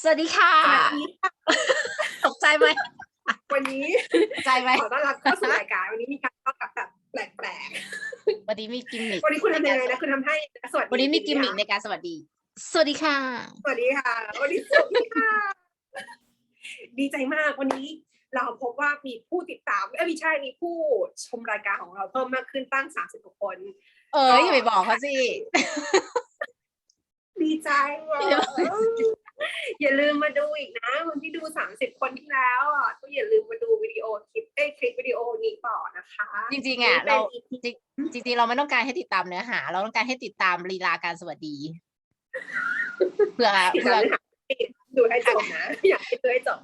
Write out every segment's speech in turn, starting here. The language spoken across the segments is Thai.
สวัสดีค่ะสวัสดีค่ะ ตกใจไหมวันนี้ตกใจไหมขอต้อนรับเข้าสู่รายการวันนี้มีการต้อนรับแบบแปลกวันนี้มีกิมมิคๆวันนี้คุณทำยังไงนะคุณทำให้สวัสดีวันนี้มีกิมมิคในการสวัสดี สวัสดีค่ะ สวัสดีค่ะวันนี้สวัสดีค่ะ ดีใจมากวันนี้เราพบว่ามีผู้ติดตามเอ้ยไม่ใช่มีผู้ชมรายการของเราเพิ่มมากขึ้นตั้งสามสิบกว่าคน เอออย่าไปบอกเขาสิ ดีใจว่ะเดี๋ยวอย่าลืมมาดูอีกนะวันที่ดูสามสิบคนที่แล้วอะก็อย่าลืมมาดูวิดีโอคลิปเอ้ยคลิปวิดีโอนี้ต่อนะคะ จริงๆอะเราป็น EP จริงๆเราไม่ต้องการให้ติดตามเนื้อหา เราต้องการให้ติดตามลีลาการสวัสดีเพื่อที่เพื่อเราดูให้จบนะอยากให้ดูให้จบ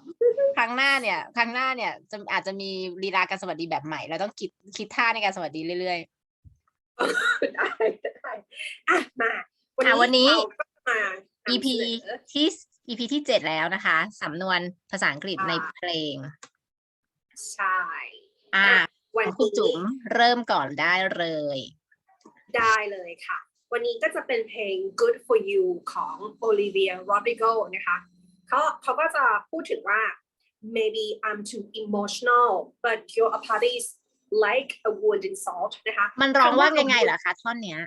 ครั้งหน้าเนี่ย ครั้งหน้าเนี่ยจะอาจจะมีลีลาการสวัสดีแบบใหม่เราต้องคิดคิดท่าในการสวัสดีเรื่อยได้ได้อะมาอะวันนี้เราก็ มาๆ EP ที่ EP ที่เจ็ดแล้วนะคะสำนวนภาษาอังกฤษในเพลง ใช่ อ่าวันของคุณนี้จุ๋มเริ่มก่อนได้เลย ได้เลยค่ะ วันนี้ก็จะเป็นเพลง Good for You ของ Olivia Rodrigo นะคะเขาเขาก็จะพูดถึงว่า maybe I'm too emotional but your apology is like a wound in salt นะคะ มันร้องว่าคำว่ายังไงเหรอคะท่อนเนี้ย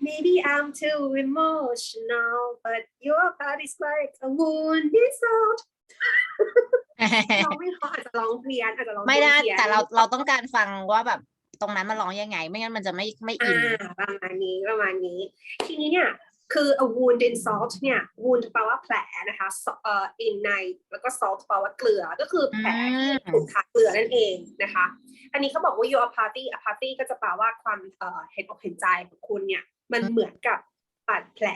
Maybe I'm too emotional, but your body's like a wound in salt ร้องไม่เพราะอาจจะร้องเพี้ยนอาจจะร้องไม่ได้ เพี้ยนแต่เราเราต้องการฟังว่าแบบตรงนั้นมันร้องยังไง ไม่งั้นมันจะไม่ไม่อิอ่านประมาณนี้ประมาณนี้ ทีนี้เนี่ย คือ a wound in salt เนี่ย wound แปลว่าแผลนะคะ sa- เอ่อ in ในแล้วก็ salt แปลว่าเกลือ ก็คือแผลที่ถูกทาเกลือนั่นเองนะคะ อันนี้เขาบอกว่า your apathy apathy ก็จะแปลว่าความเอ่อเห็นอกเห็นใจของคุณเนี่ย มันเหมือนกับบาดแผล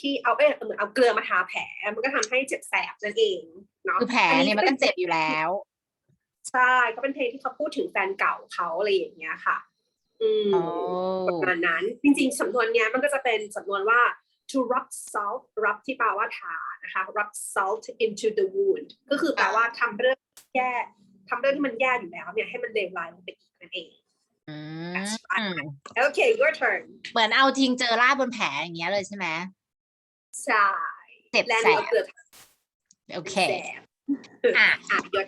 ที่เอาเอ้ยเหมือนเอาเกลือมาทาแผล มันก็ทำให้เจ็บแสบนั่นเองเนาะคือแผลเนี่ยมันก็เจ็บอยู่แล้ว ใช่เขาเป็นเพลงที่เขาพูดถึงแฟนเก่าเขาอะไรอย่างเงี้ยค่ะอืมโอ้ ประมาณนั้นจริงๆสำนวนเนี้ยมันก็จะเป็นสำนวนว่า to rub salt rub ที่แปลว่าทานะคะ rub salt into the wound ก็คือแปลว่าทำเรื่องแย่ทำเรื่องที่มันแย่อยู่แล้วเนี่ยให้มันเลวร้ายลงไปอีกนั่นเองอื That's ม right โอเค your turn เหมือนเอาทิ้งเจอราดบนแผลอย่างเงี้ยเลยใช่ไหมใช่เจ็บและแสนี่ก็บเกิดโอเคแสบอะอะ your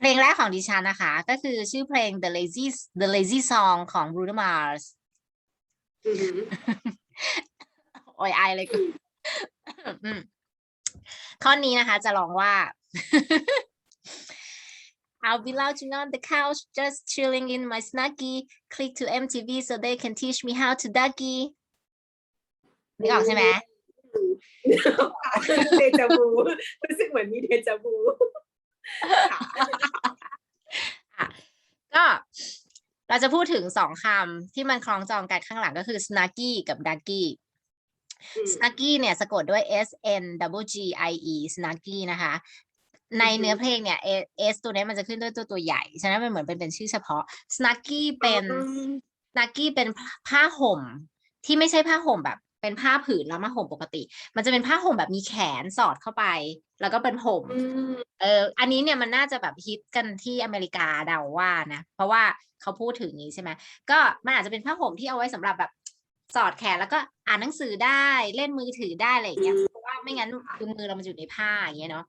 เพลงแรกของดิฉันนะคะ ก็คือชื่อเพลง The Lazy The Lazy Song ของ Bruno Mars อือหือโอ้ยไอายเลยกูอืมข้อนี้นะคะจะร้องว่า I'll be lounging on the couch, just chilling in my snuggie. Click to MTV so they can teach me how to duggy. นึกออกใช่ไหมเดจาวูรู้สึกเหมือนมีเดจาวู ค่ะ ก็เราจะพูดถึงสองคำที่มันคล้องจองกันข้างหลังก็คือ snuggie กับ duggy อืม snuggie เนี่ยสะกดด้วย s n w g i e snuggie นะคะ ในอือฮึเนื้อเพลงเนี่ย S S ตัวนี้มันจะขึ้นด้วยตัวตัวใหญ่ ฉะนั้นมันเหมือนเป็นเป็นชื่อเฉพาะ snuggie เป็น snuggie เป็นผ้าห่มที่ไม่ใช่ผ้าห่มแบบ เป็นผ้าผืนแล้วมาห่มปกติ มันจะเป็นผ้าห่มแบบมีแขนสอดเข้าไป แล้วก็เป็นห่มอืมเอออันนี้เนี่ยมันน่าจะแบบฮิตกันที่อเมริกาเดาว่านะ เพราะว่าเขาพูดถึงอย่างนี้ใช่ไหมก็มันอาจจะเป็นผ้าห่มที่เอาไว้สำหรับแบบสอดแขนแล้วก็อ่านหนังสือได้เล่นมือถือได้อะไรอย่างเงี้ยอืมเพราะว่าไม่งั้นคือมือเรามันอยู่ในผ้าอย่างเงี้ยเนาะ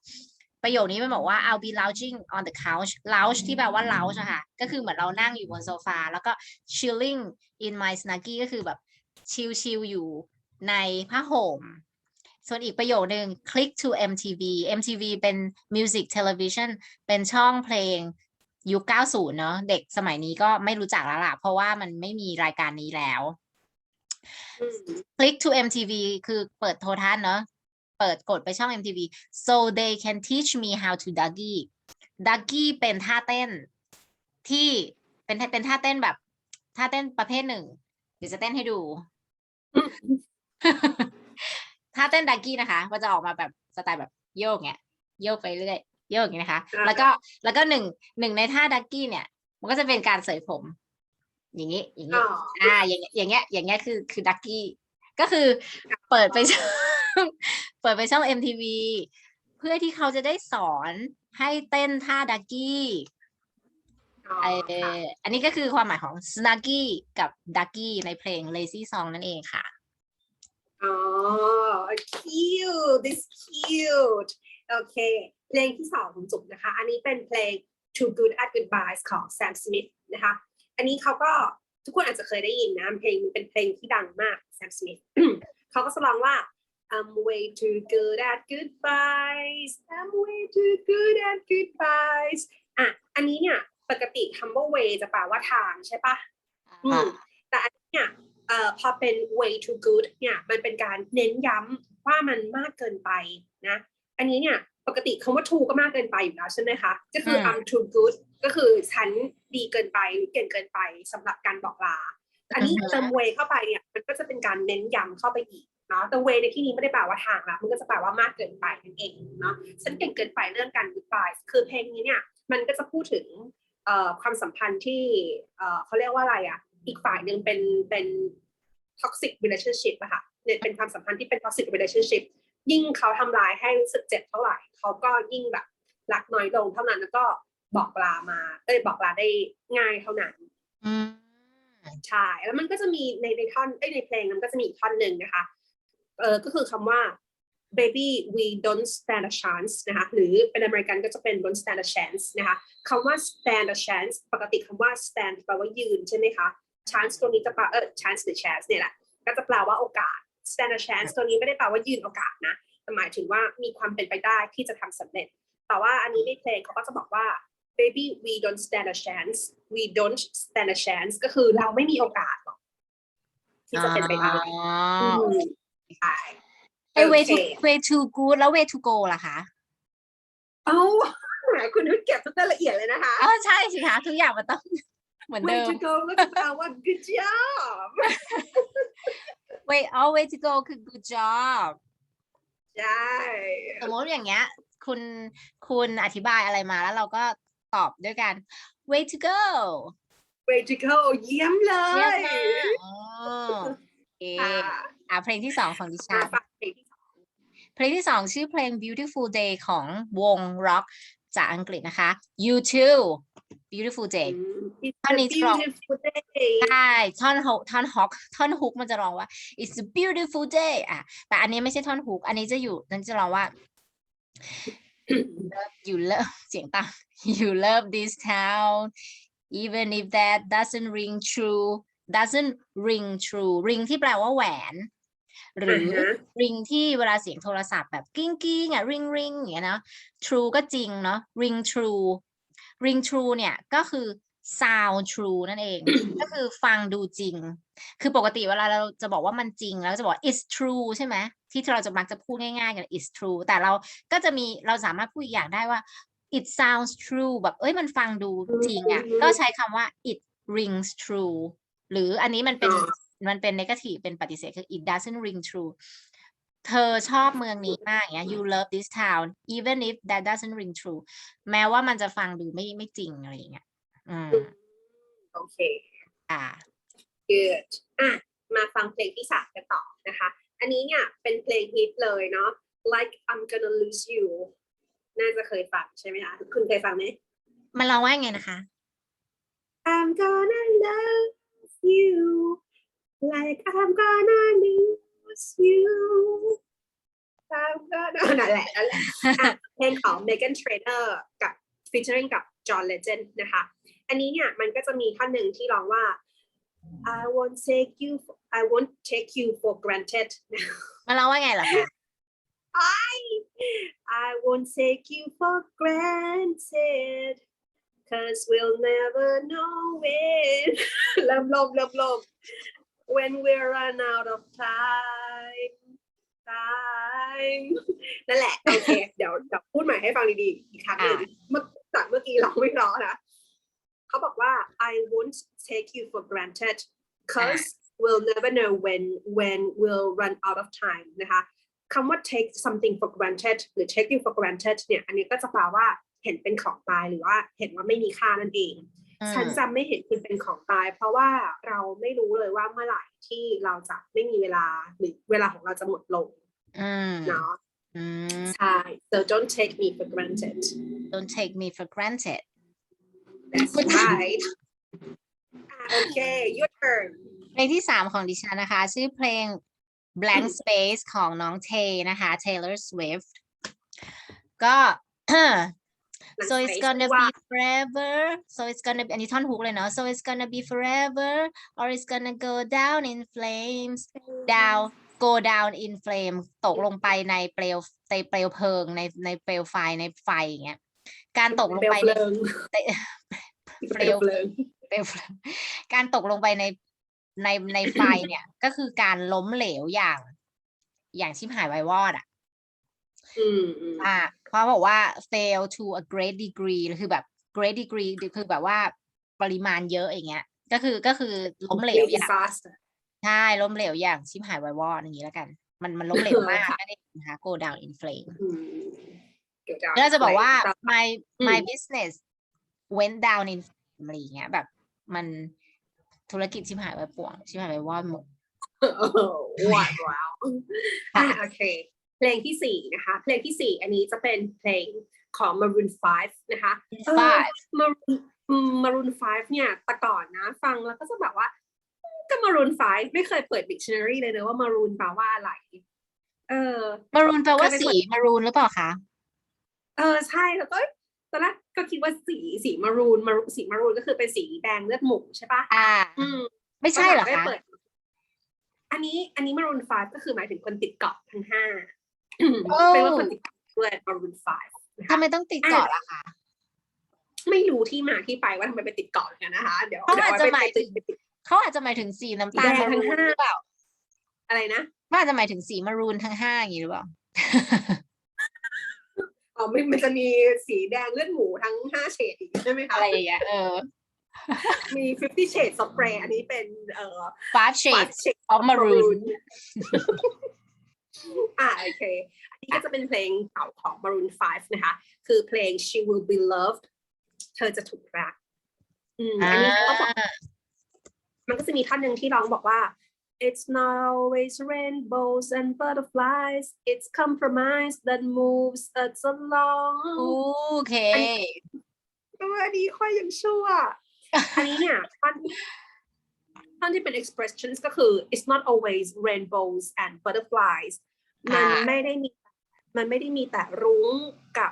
ประโยคนี้มันบอกว่า I'll be lounging on the couch lounge ที่แปลว่า lounge อะค่ะ ก็คือเหมือนเรานั่งอยู่บนโซฟา แล้วก็ chilling in my snuggie ก็คือแบบชิลๆอยู่ ในผ้าห่ม ส่วนอีกประโยคนึง click to MTV MTV เป็น music television เป็นช่องเพลงยุค 90 เนอะเด็กสมัยนี้ก็ไม่รู้จักแล้วล่ะ เพราะว่ามันไม่มีรายการนี้แล้วอืม click to MTV คือเปิดโทรทัศน์เนอะเปิดกดไปช่อง MTV so they can teach me how to duggy duggy เป็นท่าเต้นที่เป็นเป็นท่าเต้นแบบท่าเต้นประเภทหนึ่ง เดี๋ยวจะเต้นให้ดู ท่าเต้นดักกี้นะคะมันจะออกมาแบบสไตล์แบบโยกเงี้ยโยกไปเรื่อยโยกอย่างนี้นะคะอ่าแล้วก็แล้วก็หนึ่งหนึ่งในท่าดักกี้เนี่ย มันก็จะเป็นการเสยผม อย่างนี้อย่างนี้อ๋ออ่าอย่างเงี้ยอย่างเงี้ย อย่างเงี้ยคือคือดักกี้ก็คือเปิดไปช่องเปิดไปช่อง MTV เพื่อที่เขาจะได้สอนให้เต้นท่าดักกี้อ๋อเอค่ะออันนี้ก็คือความหมายของ snuggie กับ ducky ในเพลง lazy song นั่นเองค่ะ cute this cute โอเค เพลงที่สองของจุ๊บนะคะ อันนี้เป็นเพลง Too Good at Goodbyes ของ Sam Smith นะคะ อันนี้เขาก็ทุกคนอาจจะเคยได้ยินนะ เพลงมันเป็นเพลงที่ดังมาก Sam Smith เขาก็จะร้องว่า I'm way too good at goodbyes I'm way too good at goodbyes อะ อันนี้เนี่ย ปกติคำว่า way จะแปลว่าทางใช่ปะ อืม แต่อันนี้เนี่ย เอ่อพอเป็น way too good เนี่ยมันเป็นการเน้นย้ำว่ามันมากเกินไปนะอันนี้เนี่ยปกติคำว่า too ก็มากเกินไปอยู่แล้วใช่ไหมคะก็คืออืม I'm too good ก็คือฉันดีเกินไปหรือเก่งเกินไปสำหรับการบอกลา อันนี้อือฮึเติม way เข้าไปเนี่ยมันก็จะเป็นการเน้นย้ำเข้าไปอีกเนาะแต่ way ในที่นี้ไม่ได้แปลว่าทางละมันก็จะแปลว่ามากเกินไปนั่นเองเนาะฉันเก่งเกินไปเรื่องการ goodbye คือเพลงนี้เนี่ยมันก็จะพูดถึงเอ่อความสัมพันธ์ที่เอ่อเขาเรียกว่าอะไรอะอีกฝ่ายหนึ่งเป็นเป็น toxic relationship อะค่ะเนี่ยเป็นความสัมพันธ์ที่เป็น toxic relationship ยิ่งเขาทำร้ายให้รู้สึกเจ็บเท่าไหร่ เขาก็ยิ่งแบบรักน้อยลงเท่านั้นแล้วก็บอกลามาเอ้ยบอกลาได้ง่ายเท่านั้นอืมใช่แล้วมันก็จะมีในในท่อนเอ้ยในเพลงมันก็จะมีอีกท่อนหนึ่งนะคะเออก็คือคำว่า baby we don't stand a chance นะคะหรือเป็นอเมริกันก็จะเป็น don't stand a chance นะคะคำว่า stand a chance ปกติคำว่า stand แปลว่ายืนใช่ไหมคะ chance ตัวนี้จะแปลเออ chance หรือ chance เนี่ยแหละก็จะแปลว่าโอกาส stand a chance ตัวนี้ไม่ได้แปลว่ายืนโอกาสนะแต่หมายถึงว่ามีความเป็นไปได้ที่จะทำสำเร็จ แต่ว่าอันนี้ในเพลงเขาก็จะบอกว่า baby we don't stand a chance we don't stand a chance ก็คือเราไม่มีโอกาสหรอกที่จะเป็นไปได้อ๋ออืมใช่ไอ้ way to โอเค way to good แล้ว way to go ล่ะคะเอ้าแหมคุณนุชเก็บทุกรายละเอียดเลยนะคะอ๋อใช่สิคะทุกอย่างมันต้อง เหมือนเดิ way ม to go ก็จะแปลว่า good job way อ๋อ way to go คือ good job ใช่สมมติอย่างเงี้ย คุณคุณอธิบายอะไรมาแล้วเราก็ตอบด้วยกัน way to go way to go เยี่ยมเลเยี่ยมยมากอ๋อโอเคค่ะอะเพลงที่สองของดิฉัมานฟังเพลงที่สองเพลงที่สองชื่อเพลง beautiful day ของวง rock จากอังกฤษนะคะ you too beautiful day อืม It's ท่อน a นี้จะร้อง beautiful day ใช่ท่อนฮุกท่อนฮอกท่อนฮุกมันจะร้องว่า it's a beautiful day อะแต่อันนี้ไม่ใช่ท่อนฮุกอันนี้จะอยู่นั่นจะร้องว่า you love เสียงต่ำ you love this town even if that doesn't ring true doesn't ring true ring ที่แปลว่าแหวน หรืออ่าฮะ ring ที่เวลาเสียงโทรศัพท์แบบกิ้งกิ้งอะ ring ring อย่างเงี้ยเนาะ true ก็จริงเนาะ ring true ring true เนี่ยก็คือ sound true นั่นเอง ก็คือฟังดูจริง คือปกติเวลาเราจะบอกว่ามันจริง แล้วจะบอก it's true ใช่ไหมที่เราจะมักจะพูดง่ายๆกัน it's true แต่เราก็จะมีเราสามารถพูดอีกอย่างได้ว่า it sounds true แบบเอ้ยมันฟังดูจริงอะอืมก็ใช้คำว่า it rings true หรืออันนี้มันเป็นอ๋อ มันเป็น negative เป็นปฏิเสธคือ it doesn't ring true เธอชอบเมืองนี้มากอย่างเงี้ย you love this town even if that doesn't ring true แม้ว่ามันจะฟังดูไม่ไม่จริงอะไรอย่างเงี้ยอืมโอเค อ่า good อะมาฟังเพลงที่สามกันต่อนะคะ อันนี้เนี่ยเป็นเพลงฮิตเลยเนาะ like I'm gonna lose you น่าจะเคยฟังใช่ไหมคะคุณเคยฟังไหมมันร้องว่าไงนะคะ I'm gonna love you like I'm gonna lose you I'm gonna นั่นแหละนั่นแหละอะเพลงของ Megan Trainor กับ featuring กับ John Legend นะคะ อันนี้เนี่ยมันก็จะมีท่อนหนึ่งที่ร้องว่า I won't take you I won't take you for granted มันร้องว่าไงเหรอคะ I I won't take you for granted cause we'll never know when เริ่มลมเริ่มลม when we run out of time time นั่นแหละ โอเค เดี๋ยวเดี๋ยวพูดใหม่ให้ฟังดีๆ อีกครั้งหนึ่งอะเมื่อจากเมื่อกี้เราไม่ร้อนะ เขาบอกว่า I won't take you for granted cause we'll never know when when we'll run out of time นะคะคำว่า take something for granted หรือ take you for granted เนี่ย อันนี้ก็จะแปลว่าเห็นเป็นของตายหรือว่าเห็นว่าไม่มีค่านั่นเองอืม ฉันจะไม่เห็นคุณเป็นของตาย เพราะว่าเราไม่รู้เลยว่าเมื่อไหร่ที่เราจะไม่มีเวลาหรือเวลาของเราจะหมดลงอืมเนาะอืมใช่ so don't take me for granted don't take me for granted that's right อะโอเค your turn เพลงที่สามของดิฉันนะคะ ชื่อเพลง blank space ของน้องเทนะคะ Taylor Swift ก็ so it's space gonna ว่า be forever so it's gonna be อันนี้ท่อนฮุกเลยเนาะ so it's gonna be forever or it's gonna go down in flames down go down in flame ตกลงไปในเปลวในเปลวเพลิงในในเปลวไฟในไฟอย่างเงี้ยการตกลงไปเปลในวเพลิงเปลวเปลวเพลิงเปลวเพลิงการตกลงไปในในในไฟเนี่ย ก็คือการล้มเหลวอย่าง อย่างชิบหายวายวอดอะอืมอืมอ่า เพราะบอกว่า fail to a great degree คือแบบ great degree คือแบบว่าปริมาณเยอะอย่างเงี้ย ก็คือก็คือล้มเหลวอย่าง disaster ใช่ล้มเหลวอย่างชิบหายวายวอดอย่างนี้แล้วกัน มันมันล้มเหลวมากค่ะนั่นเองนะคะ go down in flame อืมเกี่ยวกับก็จะบอกว่าแต่ my อืม my business went down in flame อะไรอย่างเงี้ย แบบมันธุรกิจชิบหายไปป่วงชิบหายไปวอดหมดโอ้โหหวานว้าวอะโอเค เพลงที่สี่นะคะ เพลงที่สี่อันนี้จะเป็นเพลงของ Maroon 5 นะคะ five Maroon อืม Maroon 5 เนี่ยแต่ก่อนนะฟังแล้วก็จะแบบว่าอืมก็ Maroon 5 ไม่เคยเปิด dictionary เลยนะว่า Maroon แปลว่าอะไร เออมารูนแปลว่าเคยไปสีเปิดมารูนหรือเปล่าคะ เออ ใช่แล้วก็ตอนแรกก็คิดว่าสีสีมารูนมาสีมารูนก็คือเป็นสีแดงเลือดหมูใช่ปะอ่า อืม ไม่ใช่เหรอตนลังคะได้เปิดอันนี้อันนี้มารูนไฟก็คือหมายถึงคนติดเกาะทั้งห้าโอ้ เป็นว่าคนติดเกาะด้วยมารูนไฟทำไมต้องติดเกาะล่ะคะไม่รู้ที่มาที่ไปว่าทำไมไปติดเกาะกันนะคะ เดี๋ยวเขาเดี๋ยวอาจจะไปหมายไปถึติดงไปติดเขาอาจจะหมายถึงสีน้ำตาลแดงมาทั้รูงนห้าหรือเปล่า อะไรนะเขาอาจจะหมายถึงสีมารูนทั้งห้าอย่างนี้หรือเปล่าอ๋อไม่มันจะมีสีแดงเลือดหมูทั้งห้าเฉดอีกใช่ไหมคะอะไรอย่างเงี้ยเออ มี50 shades of gray อันนี้เป็นเอ่อ five five shades shades of maroon อ่าโอเค อันนี้ก็จะเป็นเพลงเก่าของ Maroon 5 นะคะ คือเพลง She Will Be Loved เธอจะถูกรัก อืมอันนี้เขาบอกมันก็จะมีท่อนหนึ่งที่ร้องบอกว่า It's not always rainbows and butterflies it's compromise that moves us along โอเคเอออันนี้ค่อยยังชั่ว อันนี้เนี่ยท่อนท่อนที่เป็น expressions ก็คือ it's not always rainbows and butterflies มันอ่าไม่ได้มี มันไม่ได้มีแต่รุ้งกับ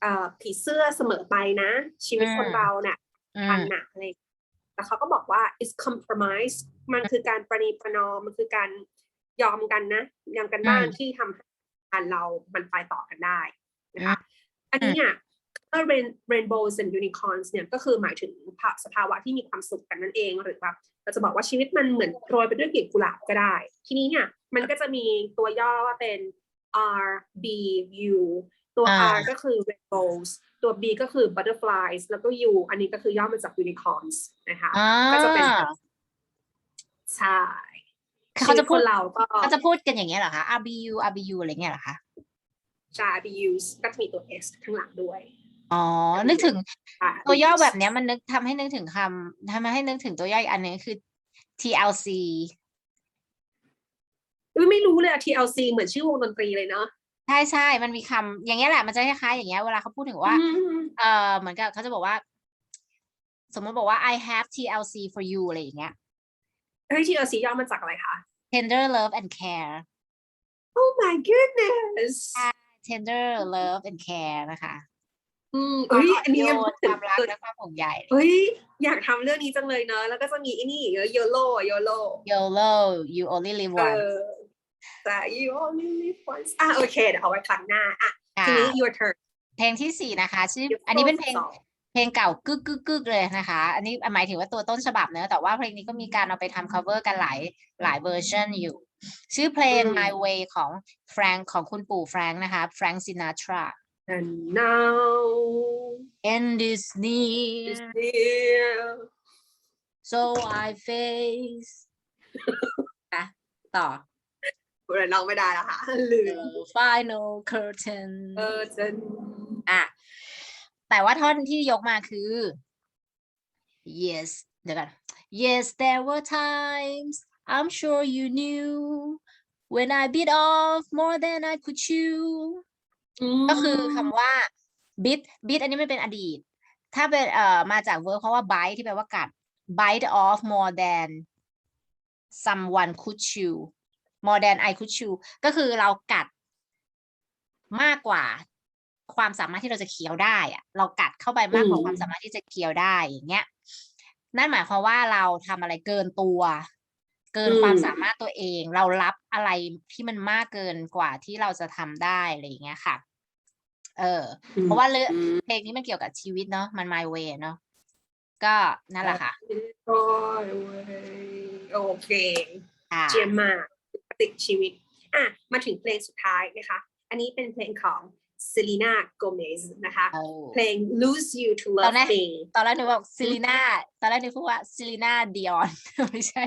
เอ่อผีเสื้อเสมอไปนะ ชีวิตคนเราเนี่ยอืปันมหนักเลยแต่เขาก็บอกว่า it's compromise มันคือการประนีประนอม มันคือการยอมกันนะยอมกันบ้านที่ทำให้การเรามันไปต่อกันได้นะคะอันนี้เนี่ย ก็ rain rainbows and unicorns เนี่ยก็คือหมายถึงภาสภาวะที่มีความสุขกันนั่นเองหรือแบบเราจะบอกว่าชีวิตมันเหมือนโรยไปด้วยกลีบกุหลาบก็ได้ ทีนี้เนี่ยมันก็จะมีตัวย่อว่าเป็น R B U ตัวอ่า R ก็คือ rainbows ตัว B ก็คือ butterflies แล้วก็ U อันนี้ก็คือย่อมาจาก unicorns นะคะอ่าก็จะเป็นใช่เขาจะพูดชีวิตคนเราก็เขาจะพูดกันอย่างเงี้ยเหรอคะ RBU RBU อะไรเงี้ยเหรอคะจะ B U ก็จะมีตัว S ข้างหลังด้วย อ๋อ นึกถึงอ่าตัวย่อแบบเนี้ยมันนึกทำให้นึกถึงคำทำให้นึกถึงตัวย่ออีกอันหนึงคือ TLC อุ๊ยไม่รู้เลยอะ TLC เหมือนชื่อวงดนตรีเลยเนาะใช่ใช่มันมีคำอย่างเงี้ยแหละมันจะคล้ายๆอย่างเงี้ยเวลาเขาพูดถึงว่าอืมเออเหมือนกับเขาจะบอกว่า สมมติบอกว่า I have TLC for you อะไรอย่างเงี้ยเฮ้ย TLC ย่อมาจากอะไรคะ tender love and care Oh my goodness tender love and care นะคะ อืมเอ้ยอันนี้โยยังนพูดคถึงวามรักและความห่วงใยเฮ้ยอยากทำเรื่องนี้จังเลยเนอะแล้วก็จะมีไอ้นี่เยอะ YOLO YOLO YOLO you only live เอ once อแต่ you only live once อะโอเคเดี๋ยวเอาไว้ครั้งหน้าอะค่ะทีนี้ your turn เพลงที่สี่นะคะชื่อ Your อันนี้เป็นเพลง song เพลงเก่ากึกกึกกึกเลยนะคะ อันนี้หมายถึงว่าตัวต้นฉบับเนอะแต่ว่าเพลงนี้ก็มีการเอาไปทำ cover กันหลายหลายเวอร์ชันอยู่ ชื่อเพลงอืม My Way ของแฟรงค์ของคุณปู่แฟรงค์นะคะแฟรงค์ซินาทรา and now End is is near near so I face อ่ะต่อ เราร้องไม่ได้แล้วค่ะ ลืม The final curtain เออจะ อ่ะ แต่ว่าท่อนที่ยกมาคือ yes เดี๋ยวกัน yes there were times I'm sure you knew when I bit off more than I could chew ก็คือคำว่า bit bit อันนี้ไม่เป็นอดีต ถ้าเป็นเอ่อมาจาก verb เพราะว่า bite ที่แปลว่ากัด bite off more than someone could chew more than I could chew ก็คือเรากัดมากกว่าความสามารถที่เราจะเคี้ยวได้อะเรากัดเข้าไปมากกว่าอืม ความสามารถที่จะเคี้ยวได้อย่างเงี้ย นั่นหมายความว่าเราทำอะไรเกินตัว เกินความสามารถตัวเอง เรารับอะไรที่มันมากเกินกว่าที่เราจะทำได้อะไรอย่างเงี้ยค่ะ เออ เพราะว่าเรื่องอืมเพลงนี้มันเกี่ยวกับชีวิตเนาะมัน my way เนาะก็นั่นแหละค่ะโอเคค่ะเจียมมากติดชีวิต อะ มาถึงเพลงสุดท้ายนะคะ อันนี้เป็นเพลงของ Selena Gomez นะคะเอาเพลง Lose You to ตอน Love แรก Me ตอนแรกนึกว่าซิลิน่าตอนแรกนึกว่าซิลิน่าดิออนไม่ใช่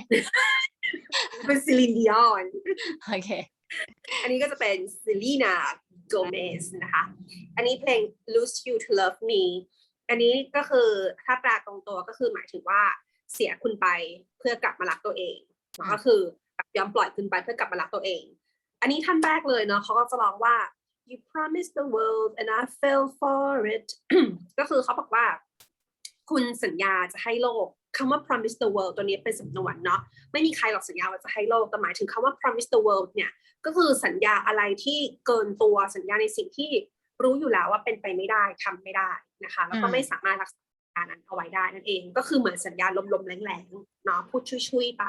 เป็น Celine Dion โอเค อันนี้ก็จะเป็น Selena Gomez นะคะ อันนี้เพลง Lose You to Love Me อันนี้ก็คือถ้าแปลตรงตัวก็คือหมายถึงว่าเสียคุณไปเพื่อกลับมารักตัวเองเนอะอืมก็คือยอมปล่อยคุณไปเพื่อกลับมารักตัวเอง อันนี้ท่านแรกเลยเนาะเขาก็จะร้องว่า you promised the world and I fell for it ก็คือเขาบอกว่า คุณสัญญาจะให้โลก คำว่า promise the world ตัวนี้เป็นสำนวนเนาะไม่มีใครหรอกสัญญาว่าจะให้โลกแต่หมายถึงคำว่า promise the world เนี่ยก็คือสัญญาอะไรที่เกินตัวสัญญาในสิ่งที่รู้อยู่แล้วว่าเป็นไปไม่ได้ทำไม่ได้นะคะแล้วก็อืมไม่สามารถรักษาสัญญานั้นเอาไว้ได้นั่นเอง ก็คือเหมือนสัญญาลมๆแรงๆเนาะพูดชุยๆไป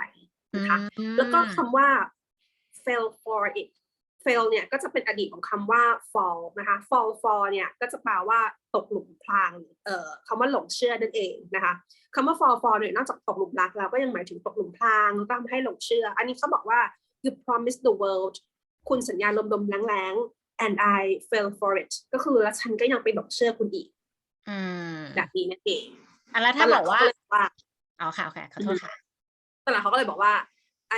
นะคะอืมแล้วก็คำว่า fail for it fail เนี่ยก็จะเป็นอดีตของคำว่า fall นะคะ fall for เนี่ยก็จะแปลว่า ตกหลุมพรางเอ่อคำว่าหลงเชื่อนั่นเองนะคะคำว่า fall for เนี่ยนอกจากตกหลุมรักแล้วก็ยังหมายถึงตกหลุมพรางแล้วก็ทำให้หลงเชื่อ อันนี้เขาบอกว่า you promise the world คุณสัญญาลมๆแรงๆ and I fell for it ก็คือแล้วฉันก็ยังไปหลงเชื่อคุณอีกอืมแบบนี้นั่นเองอะแล้วถ้าตนหบลัองกว่าเขเลยบอกว่าเอาค่ะโอเคขอโทษค่ะตอนหลังเขาก็เลยบอกว่า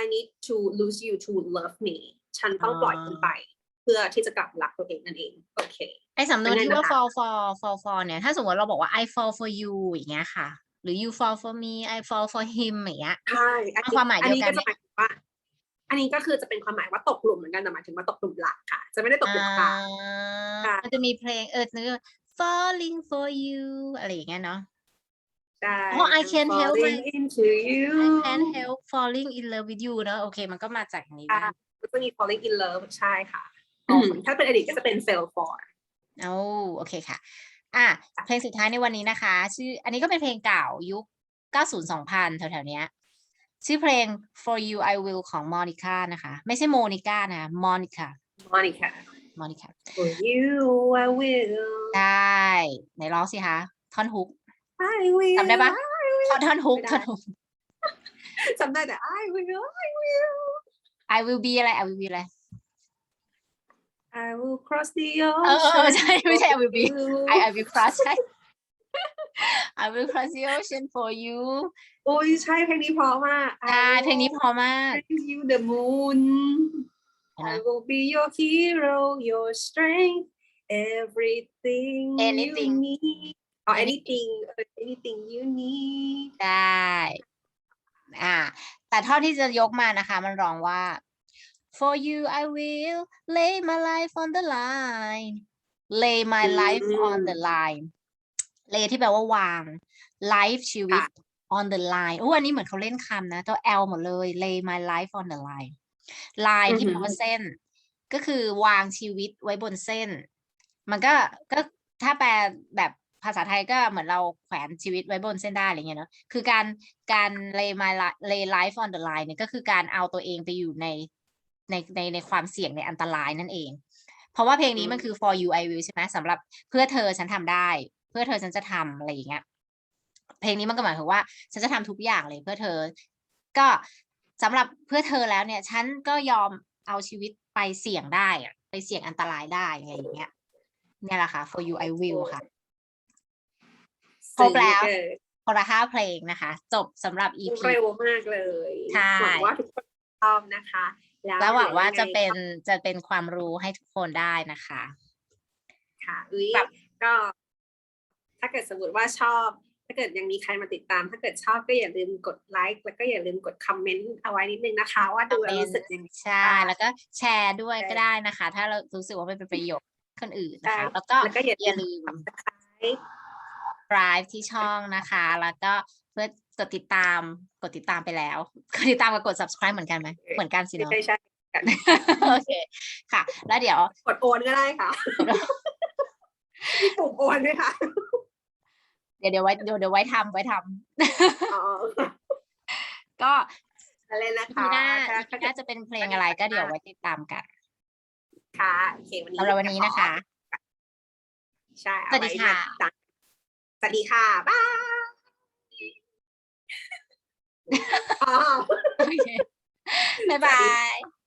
I need to lose you to love me ฉันต้องปล่อยคุณไปเพื่อที่จะกลับรักตัวเองนั่นเองโอเคไอ้สำนวนที่ว่านะคะ fall for fall for เนี่ยถ้าสมมติเราบอกว่า I fall for you อย่างเงี้ยค่ะ หรือ you fall for me I fall for him อย่างเงี้ยใช่อันนี้ความหมายเดียวกันอันนี้ก็จะหมายถึงว่าอันนี้ก็คือจะเป็นความหมายว่าตกหลุมเหมือนกันแต่หมายถึงว่าตกหลุมรักค่ะ จะไม่ได้ตกหลุมรักค่ะมันจะมีเพลงเออนึกว่า falling for you อะไรอย่างเงี้ยเนาะใช่อ๋อ I can't help it falling into you I can't help falling in love with you เนอะโอเค มันก็มาจากอย่างนี้ค่ะนะก็จะมี falling in love ใช่ค่ะอ๋อ ถ้าเป็นอดีตก็จะเป็น fail for โอ้โอเคค่ะ อะ เพลงสุดท้ายในวันนี้นะคะ ชื่อ อันนี้ก็เป็นเพลงเก่ายุค 90 2000 แถวๆเนี้ย ชื่อเพลง for you I will ของ Monica นะคะ ไม่ใช่โมนิก้านะ Monica Monica Monica for you I will ได้ไหนร้องสิคะท่อนฮุก I will จำได้ปะ I will ท่อนท่อนฮุกไม่ได้ท่อนฮุกจำได้แต่ I will I will I will be อะไร I will be อะไร I will cross the เออเออเออ ocean ใช่ไม่ใช่ I will be for you I I will cross ใช่ I will cross the ocean for you โอ้ยใช่เพลงนี้เพราะมากใช่เพลงนี้เพอมาก Bring you the moon เห็นไหม I will be your hero your strength everything Anything you need อ๋อ anything เออ anything you need ได้ อ่า แต่ท่อนที่จะยกมานะคะ มันร้องว่า for you I will lay my life on the line lay my life on the line lay ที่แปลว่าวาง life ชีวิต on the line อู้อันนี้เหมือนเขาเล่นคำนะตัว L หมดเลย lay my life on the line line ที่แปลว่าเส้น ก็คือวางชีวิตไว้บนเส้น มันก็ก็ถ้าแปลแบบภาษาไทยก็เหมือนเราแขวนชีวิตไว้บนเส้นได้อะไรเงี้ยเนาะ คือการการ lay my li- lay life on the line เนี่ยก็คือการเอาตัวเองไปอยู่ใน ในในในความเสี่ยงในอันตรายนั่นเอง เพราะว่าเพลงนี้มันคือ for you I will ใช่ไหมสำหรับเพื่อเธอฉันทำได้ เพื่อเธอฉันจะทำอะไรอย่างเงี้ยเพลงนี้มันก็หมายถึงว่า ฉันจะทำทุกอย่างเลยเพื่อเธอ ก็สำหรับเพื่อเธอแล้วเนี่ย ฉันก็ยอมเอาชีวิตไปเสี่ยงได้อะไปเสี่ยงอันตรายได้อะไรอย่างเงี้ยเนี่ยแหละค่ะ for you I will ค่ะครบแล้วซึ้งเกินคนละห้าเพลงนะคะ จบสำหรับ EP เร็วมากเลยใช่หวังว่าทุกคนชอบนะคะ แล้วหวังว่าจะยังไงเป็นจะเป็นความรู้ให้ทุกคนได้นะคะ ค่ะอุ้ยแบบก็ ถ้าเกิดสมมติว่าชอบ ถ้าเกิดยังมีใครมาติดตาม ถ้าเกิดชอบก็อย่าลืมกดไลค์แล้วก็อย่าลืมกดคอมเมนต์เอาไว้นิดนึงนะคะ ว่าดูแล้วรู้สึกยังไงใช่แล้วก็แชร์ด้วยก็ได้นะคะ ถ้าเรารู้สึกว่ามันเป็นประโยชน์คนอื่นนะคะ แล้วก็แล้วก็อย่าอย่าลืม subscribe drive ที่ช่องนะคะ แล้วก็เพื่อ กดติดตาม กดติดตามไปแล้ว กดติดตามกับกด subscribe เหมือนกันไหม เหมือนกันสิไม่เนาะใช่ใช่กันโอเค ค่ะ แล้วเดี๋ยว กดโอนก็ได้ค่ะมีปุ่มโอนไหมคะเดี๋ยวเดี๋ยวไว้เดี๋ยวเดี๋ยวไว้ทำไว้ทำอ๋อก็อะไรนะทีคะหน้าถ้าทีหน้าจะเป็นเพลงอะไรก็เดี๋ยวไว้ติดตามกัน ค่ะโอเควันนี้สำหรับวันนี้นะคะ ใช่สวัสดีค่ะเอาไว้มาสวัสดีค่ะบาย อ๋อโ